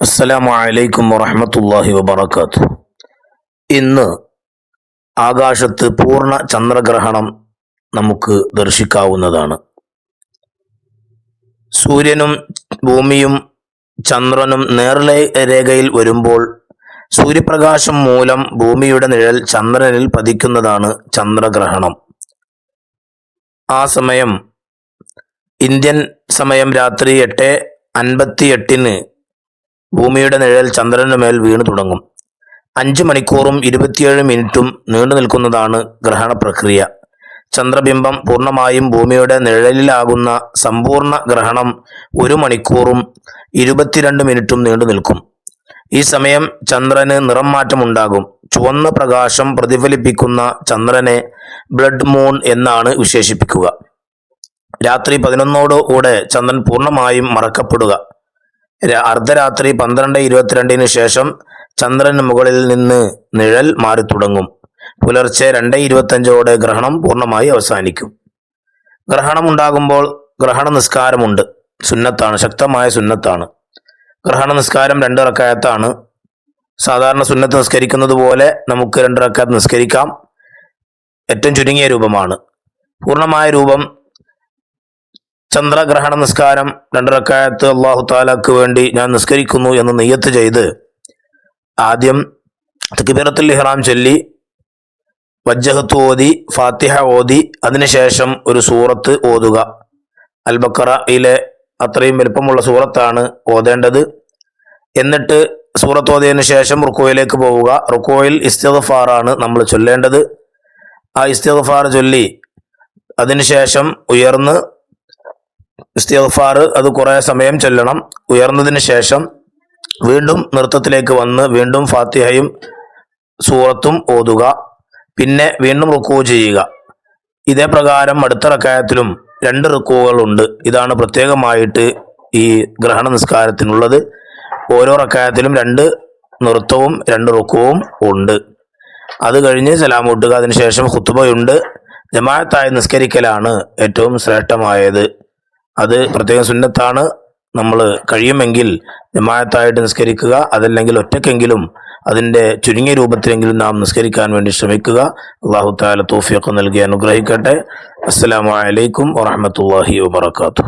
അസ്സലാമു അലൈക്കും വറഹമത്തല്ലാഹി വബർക്കാത്തു ഇന്ന് ആകാശത്ത് പൂർണ ചന്ദ്രഗ്രഹണം നമുക്ക് ദർശിക്കാവുന്നതാണ്. സൂര്യനും ഭൂമിയും ചന്ദ്രനും നേർലേ രേഖയിൽ വരുമ്പോൾ സൂര്യപ്രകാശം മൂലം ഭൂമിയുടെ നിഴൽ ചന്ദ്രനിൽ പതിക്കുന്നതാണ് ചന്ദ്രഗ്രഹണം. ആ സമയം ഇന്ത്യൻ സമയം രാത്രി എട്ട് അൻപത്തി എട്ടിന് ഭൂമിയുടെ നിഴൽ ചന്ദ്രന് മേൽ വീണു തുടങ്ങും. അഞ്ച് മണിക്കൂറും ഇരുപത്തിയേഴ് മിനിറ്റും നീണ്ടു നിൽക്കുന്നതാണ് ഗ്രഹണ പ്രക്രിയ. ചന്ദ്രബിംബം പൂർണമായും ഭൂമിയുടെ നിഴലിലാകുന്ന സമ്പൂർണ ഗ്രഹണം ഒരു മണിക്കൂറും ഇരുപത്തിരണ്ട് മിനിറ്റും നീണ്ടു നിൽക്കും. ഈ സമയം ചന്ദ്രന് നിറം മാറ്റമുണ്ടാകും. ചുവന്ന പ്രകാശം പ്രതിഫലിപ്പിക്കുന്ന ചന്ദ്രനെ ബ്ലഡ് മൂൺ എന്നാണ് വിശേഷിപ്പിക്കുക. രാത്രി പതിനൊന്നോടുകൂടെ ചന്ദ്രൻ പൂർണമായും മറക്കപ്പെടുക. അർദ്ധരാത്രി പന്ത്രണ്ട് ഇരുപത്തിരണ്ടിന് ശേഷം ചന്ദ്രന് മുകളിൽ നിന്ന് നിഴൽ മാറി തുടങ്ങും. പുലർച്ചെ രണ്ട് ഇരുപത്തഞ്ചോടെ ഗ്രഹണം പൂർണമായി അവസാനിക്കും. ഗ്രഹണം ഉണ്ടാകുമ്പോൾ ഗ്രഹണ നിസ്കാരമുണ്ട് സുന്നത്താണ് ശക്തമായ സുന്നത്താണ്. ഗ്രഹണ നിസ്കാരം രണ്ട് റക്കായത്താണ്. സാധാരണ സുന്നത്ത് നിസ്കരിക്കുന്നത് പോലെ നമുക്ക് രണ്ട് റക്കാത്ത് നിസ്കരിക്കാം. ഏറ്റവും ചുരുങ്ങിയ രൂപമാണ്. പൂർണമായ രൂപം ചന്ദ്രഗ്രഹണ നിസ്കാരം രണ്ടരക്കായത്ത് അള്ളാഹു താലാക്ക് വേണ്ടി ഞാൻ നിസ്കരിക്കുന്നു എന്ന് നെയ്യത്ത് ചെയ്ത് ആദ്യം തക്ബീറത്തുൽ ഇഹ്റാം ചൊല്ലി വജ്ജഹത്ത് ഓതി ഫാത്തിഹ ഓതി അതിനുശേഷം ഒരു സൂറത്ത് ഓതുക. അൽബക്കറയിലെ അത്രയും വലുപ്പമുള്ള സൂറത്താണ് ഓതേണ്ടത്. എന്നിട്ട് സൂറത്ത് ഓതിയതിനു ശേഷം റുക്കോയിലേക്ക് പോവുക. റുക്കോയിൽ ഇസ്തിഫാറാണ് നമ്മൾ ചൊല്ലേണ്ടത്. ആ ഇസ്തിഗ്ഫാർ ചൊല്ലി അതിനുശേഷം ഉയർന്ന് ഇസ്തിഗ്ഫാർ അത് കുറേ സമയം ചൊല്ലണം. ഉയർന്നതിന് ശേഷം വീണ്ടും നൃത്തത്തിലേക്ക് വന്ന് വീണ്ടും ഫാത്തിഹയും സൂറത്തും ഓതുക. പിന്നെ വീണ്ടും റുക്കൂ ചെയ്യുക. ഇതേ പ്രകാരം അടുത്ത റക്കായത്തിലും രണ്ട് റുക്കുകളുണ്ട്. ഇതാണ് പ്രത്യേകമായിട്ട് ഈ ഗ്രഹണ നിസ്കാരത്തിനുള്ളത് ഓരോ റക്കായത്തിലും രണ്ട് നൃത്തവും രണ്ട് റുക്കുവും ഉണ്ട്. അത് കഴിഞ്ഞ് സലാം ഊട്ടുക. അതിനുശേഷം ഹുത്തുബയുണ്ട് ജമാഅത്തായി നിസ്കരിക്കലാണ് ഏറ്റവും ശ്രേഷ്ഠമായത്. അത് പ്രത്യേകം സുന്നത്താണ്. നമ്മൾ കഴിയുമെങ്കിൽ ജമായത്തായിട്ട് നിസ്കരിക്കുക. അതല്ലെങ്കിൽ ഒറ്റക്കെങ്കിലും അതിന്റെ ചുരുങ്ങിയ രൂപത്തിലെങ്കിലും നാം നിസ്കരിക്കാൻ വേണ്ടി ശ്രമിക്കുക. അള്ളാഹു താല തോഫിയൊക്കെ നൽകി അനുഗ്രഹിക്കട്ടെ. അസ്സലാമു അലൈക്കും വാഹമത്തല്ലാഹി വബർക്കാത്തു